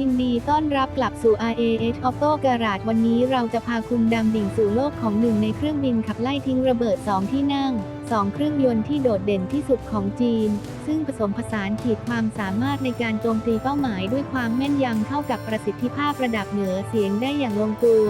ยินดีต้อนรับกลับสู่ RAH Auto Garage วันนี้เราจะพาคุณดำดิ่งสู่โลกของหนึ่งในเครื่องบินขับไล่ทิ้งระเบิด 2 ที่นั่ง 2 เครื่องยนต์ที่โดดเด่นที่สุดของจีน ซึ่งผสมผสานขีดความสามารถในการโจมตีเป้าหมายด้วยความแม่นยำเข้ากับประสิทธิภาพระดับเหนือเสียงได้อย่างลงตัว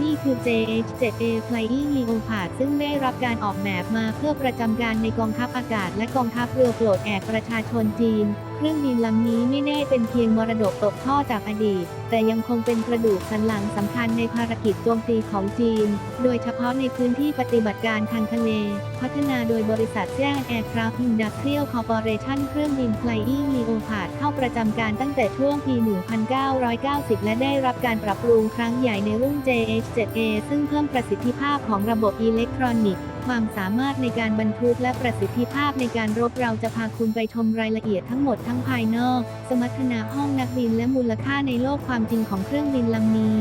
นี่คือ JH-7A Flying Leopard ซึ่งได้รับการออกแบบมาเพื่อประจำการในกองทัพอากาศและกองทัพเรือโปรดแอกประชาชนจีน เครื่องบินลำนี้ไม่ได้เป็นเพียงมรดกตกทอดจากอดีต แต่ยังคงเป็นกระดูกสันหลังสำคัญในภารกิจโจมตีของจีน โดยเฉพาะในพื้นที่ปฏิบัติการทางทะเล พัฒนาโดยบริษัทแจ้งแอร์คราฟต์อินดัสเทรียลคอร์ปอเรชั่นเครื่องบิน Flying Leopard เข้าประจำการตั้งแต่ช่วงปี 1990 และได้รับการปรับปรุงครั้งใหญ่ในรุ่น JH-7A ซึ่งเพิ่มประสิทธิภาพของระบบอิเล็กทรอนิกส์ความสามารถในการบรรทุกและประสิทธิภาพในการรบเราจะพาคุณไปชมรายละเอียดทั้งหมดทั้งภายนอก สมรรถนะห้องนักบินและมูลค่าในโลกความจริงของเครื่องบินลำนี้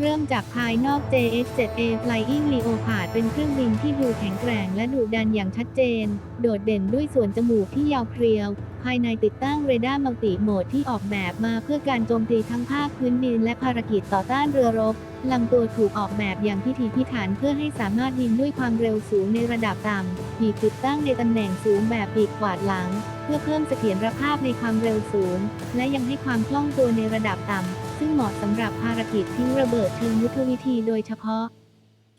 เริ่มจากภายนอก JH-7A Flying Leopard เป็นเครื่องบินที่ดูแข็งแกร่งและดุดันอย่างชัดเจน โดดเด่นด้วยส่วนจมูกที่ยาวเพรียวภายในติดตั้งเรดาร์มัลติโหมดที่ออกแบบมาเพื่อการโจมตีทั้งภาคพื้นดินและภารกิจต่อต้านเรือรบลำตัวถูกออกแบบอย่างพิถีพิถันเพื่อให้สามารถบินด้วยความเร็วสูงในระดับต่ำปีกติดตั้งในตำแหน่งสูงแบบปีกขวาดหลัง เพื่อเพิ่มเสถียรภาพในความเร็วสูง และยังให้ความคล่องตัวในระดับต่ำซึ่งเหมาะสำหรับภารกิจทิ้งระเบิดเชิงยุทธวิธีโดยเฉพาะ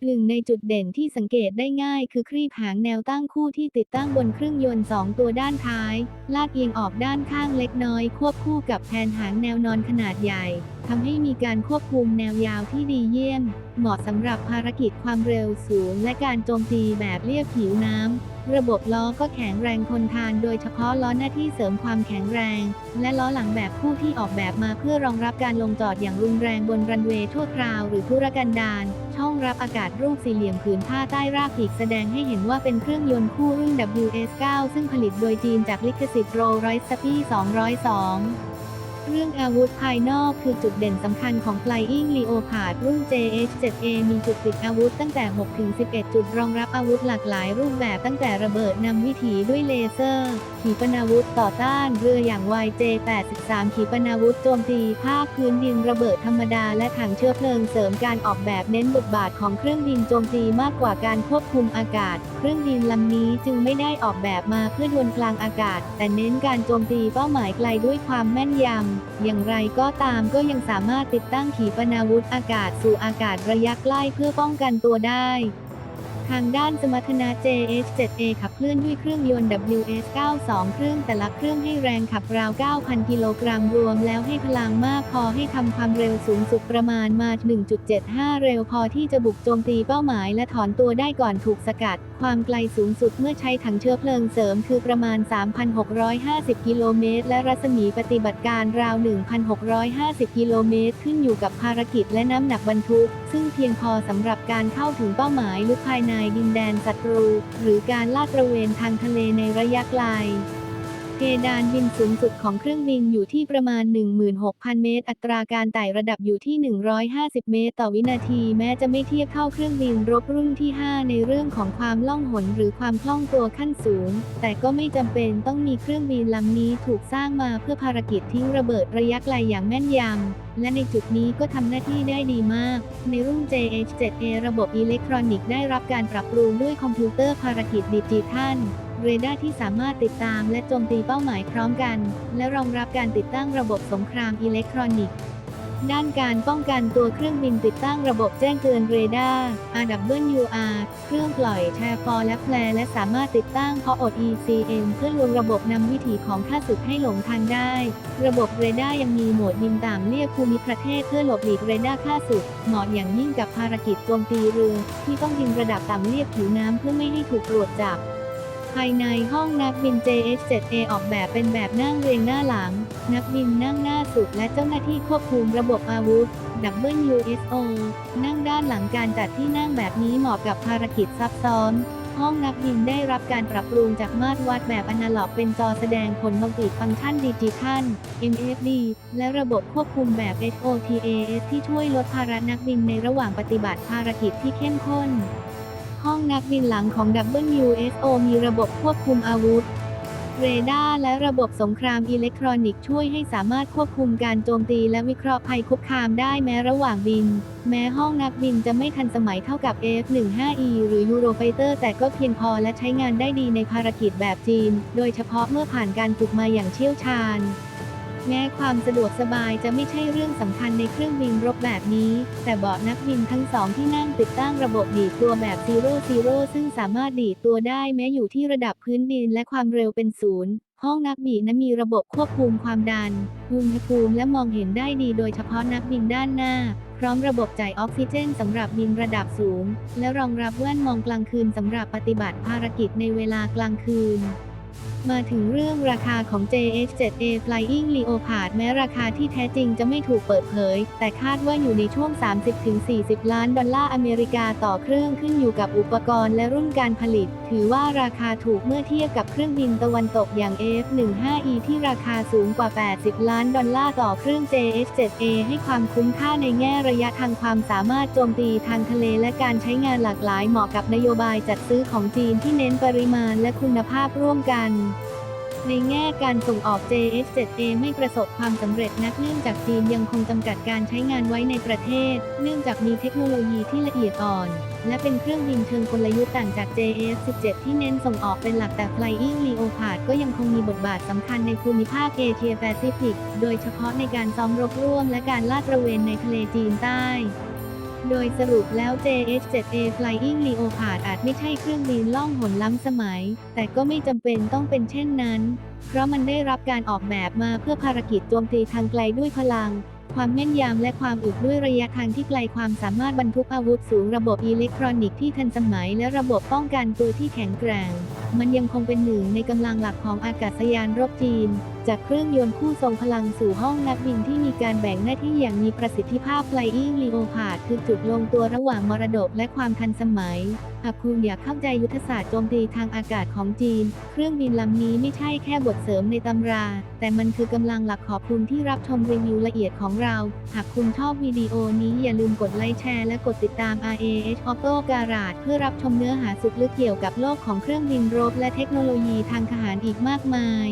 หนึ่งในจุดเด่นที่สังเกตได้ง่ายคือครีบหางแนวตั้งคู่ที่ติดตั้งบนเครื่องยนต์ 2 ตัวด้านท้าย ลาดเอียงออกด้านข้างเล็กน้อย ควบคู่กับแผนหางแนวนอนขนาดใหญ่ทำให้มีการควบคุมแนวยาวที่ดีเยี่ยม เหมาะสำหรับภารกิจความเร็วสูง และการโจมตีแบบเรียบผิวน้ำ ระบบล้อก็แข็งแรงทนทาน โดยเฉพาะล้อหน้าที่เสริมความแข็งแรง และล้อหลังแบบคู่ที่ออกแบบมาเพื่อรองรับการลงจอดอย่างรุนแรงบนรันเวย์ชั่วคราวหรือธุรกันดาร รับอากาศรูปสี่เหลี่ยมผืนผ้าใต้รากปีกแสดงให้เห็นว่าเป็นเครื่องยนต์คู่รุ่น WS9 ซึ่งผลิตโดยจีนจากลิขสิทธิ์โรลไรส์ปี202 เรื่องอาวุธภายนอกคือจุดเด่นสำคัญของ Flying Leopard รุ่น JH-7A มีจุดติดอาวุธตั้งแต่ 6-11 จุดรองรับอาวุธหลากหลายรูปแบบตั้งแต่ระเบิดนำวิถีด้วยเลเซอร์ ขีปนาวุธต่อต้านเรืออย่าง YJ-83 ขีปนาวุธโจมตีภาคพื้นดินระเบิดธรรมดาและถังเชื้อเพลิงเสริมการออกแบบเน้นบทบาทของเครื่องบินโจมตีมากกว่าการควบคุมอากาศ เครื่องบินลำนี้จึงไม่ได้ออกแบบมาเพื่อดวลกลางอากาศ แต่เน้นการโจมตีเป้าหมายไกลด้วยความแม่นยำอย่างไรก็ตามก็ยังสามารถติดตั้งขีปนาวุธอากาศสู่อากาศระยะใกล้เพื่อป้องกันตัวได้ ทางด้านสมรรถนะ JH-7A ขับเคลื่อนด้วยเครื่องยนต์ WS92 เครื่องแต่ละเครื่องให้แรงขับราว 9,000 กิโลกรัมรวมแล้วให้พลังมากพอให้ทำความเร็วสูงสุดประมาณมา 1.75 เร็วพอที่จะบุกโจมตีเป้าหมายและถอนตัวได้ก่อนถูกสกัด ความไกลสูงสุดเมื่อใช้ถังเชื้อเพลิงเสริมคือประมาณ 3,650 กิโลเมตร และรัศมีปฏิบัติการราว 1,650 กิโลเมตร ขึ้นอยู่กับภารกิจและน้ำหนักบรรทุก ซึ่งเพียงพอสำหรับการเข้าถึงเป้าหมายลึกภายในดินแดนศัตรู หรือการลาดตระเวนทางทะเลในระยะไกล เพดานบินสูงสุดของเครื่องบินอยู่ที่ประมาณ 16,000 เมตร อัตราการไต่ระดับอยู่ที่ 150 เมตร ต่อวินาที แม้จะไม่เทียบเท่าเครื่องบินรบรุ่นที่ 5 ในเรื่องของความล่องหนหรือความคล่องตัวขั้นสูง แต่ก็ไม่จำเป็นต้องมีเครื่องบินลำนี้ถูกสร้างมาเพื่อภารกิจทิ้งระเบิดระยะไกลอย่างแม่นยำและในจุดนี้ก็ทำหน้าที่ได้ดีมาก ในรุ่น JH-7A ระบบอิเล็กทรอนิกส์ได้รับการปรับปรุงด้วยคอมพิวเตอร์ภารกิจดิจิทัล เรดาร์ที่สามารถติดตามและโจมตีเป้าหมายพร้อมกัน และรองรับการติดตั้งระบบสงครามอิเล็กทรอนิกส์ ด้านการป้องกันตัวเครื่องบินติดตั้งระบบแจ้งเตือนเรดาร์ RWR เครื่องปล่อยแชร์ฟอร์และแพลและสามารถติดตั้งพออด ECM เพื่อลวงระบบนำวิถีของข้าศึกให้หลงทางได้ ระบบเรดาร์ยังมีโหมดบินตามเรียบภูมิประเทศเพื่อหลบหลีกเรดาร์ข้าศึกเหมาะอย่างยิ่งกับภารกิจโจมตีเรือที่ต้องบินระดับต่ำเรียบผิวน้ำเพื่อไม่ให้ถูกตรวจจับ ภายในห้องนักบิน JH-7A ออกแบบเป็นแบบนั่งเรียงหน้าหลัง นักบินนั่งหน้าสุดและเจ้าหน้าที่ควบคุมระบบอาวุธ WSO นั่งด้านหลังการจัดที่นั่งแบบนี้เหมาะกับภารกิจซับซ้อน ห้องนักบินได้รับการปรับปรุงจากมาตรวัดแบบอนาล็อกเป็นจอแสดงผลมัลติฟังก์ชันดิจิทัล MFD และระบบควบคุมแบบ HOTAS ที่ช่วยลดภาระนักบินในระหว่างปฏิบัติภารกิจที่เข้มข้น ห้องนักบินหลังของ WSO มีระบบควบคุมอาวุธ เรดาร์และระบบสงครามอิเล็กทรอนิกส์ช่วยให้สามารถควบคุมการโจมตีและวิเคราะห์ภัยคุกคามได้แม้ระหว่างบิน แม้ห้องนักบินจะไม่ทันสมัยเท่ากับ F-15E หรือ Eurofighter แต่ก็เพียงพอและใช้งานได้ดีในภารกิจแบบจีน โดยเฉพาะเมื่อผ่านการฝึกมาอย่างเชี่ยวชาญ แม้ความสะดวกสบายจะไม่ใช่เรื่องสำคัญในเครื่องบินรบแบบนี้ แต่เบาะนักบินทั้งสองที่นั่งติดตั้งระบบดีดตัวแบบ Zero Zero ซึ่งสามารถดีดตัวได้แม้อยู่ที่ระดับพื้นดินและความเร็วเป็นศูนย์ห้องนักบินนั้นมีระบบควบคุมความดันอุณหภูมิและมองเห็นได้ดีโดยเฉพาะนักบินด้านหน้า พร้อมระบบจ่ายออกซิเจนสำหรับบินระดับสูง และรองรับแว่นมองกลางคืนสำหรับปฏิบัติภารกิจในเวลากลางคืนมาถึงเรื่องราคาของ JH7A Flying Leopard แม้ราคาที่แท้จริงจะไม่ถูกเปิดเผย แต่คาดว่าอยู่ในช่วง 30-40 ล้านดอลลาร์อเมริกาต่อเครื่องขึ้นอยู่กับอุปกรณ์และรุ่นการผลิต ถือว่าราคาถูกเมื่อเทียบกับเครื่องบินตะวันตกอย่าง F-15E ที่ราคาสูงกว่า 80 ล้านดอลลาร์ต่อเครื่อง JH7A ให้ความคุ้มค่าในแง่ระยะทางความสามารถโจมตีทางทะเลและการใช้งานหลากหลายเหมาะกับนโยบายจัดซื้อของจีนที่เน้นปริมาณและคุณภาพร่วมกัน ในแง่การส่งออก JH7A ไม่ประสบความสำเร็จนักเนื่องจากจีนยังคงจำกัดการใช้งานไว้ในประเทศ เนื่องจากมีเทคโนโลยีที่ละเอียดอ่อน และเป็นเครื่องบินเชิงกลยุทธ์ต่างจาก JF17 ที่เน้นส่งออกเป็นหลักแต่ Flying Leopard ก็ยังคงมีบทบาทสำคัญในภูมิภาคเอเชียแปซิฟิก โดยเฉพาะในการซ้อมรบร่วมและการลาดตระเวนในทะเลจีนใต้ โดยสรุปแล้ว JH7A Flying Leopard อาจไม่ใช่เครื่องบินล่องหนล้ำสมัย แต่ก็ไม่จำเป็นต้องเป็นเช่นนั้น เพราะมันได้รับการออกแบบมาเพื่อภารกิจโจมตีทางไกลด้วยพลัง ความแม่นยำและความอึดด้วยระยะทางที่ไกลความสามารถบรรทุกอาวุธสูงระบบอิเล็กทรอนิกส์ที่ทันสมัย และระบบป้องกันตัวที่แข็งแกร่งมันยังคงเป็นหนึ่งในกำลังหลักของอากาศยานรบจีน จากเครื่องยนต์คู่ทรงพลังสู่ห้องนักบินที่มีการแบ่งหน้าที่อย่างมีประสิทธิภาพ Flying Leopard คือจุดลงตัวระหว่างมรดกและความทันสมัย หากคุณอยากเข้าใจยุทธศาสตร์โจมตีทางอากาศของจีน เครื่องบินลำนี้ไม่ใช่แค่บทเสริมในตำรา แต่มันคือกำลังหลักขอบคุณที่รับชมรีวิวละเอียดของเรา หากคุณชอบวิดีโอนี้อย่าลืมกดไลค์แชร์และกดติดตาม RAH Auto Garage เพื่อรับชมเนื้อหาสุดลึกเกี่ยวกับโลกของเครื่องบินรบและเทคโนโลยีทางทหารอีกมากมาย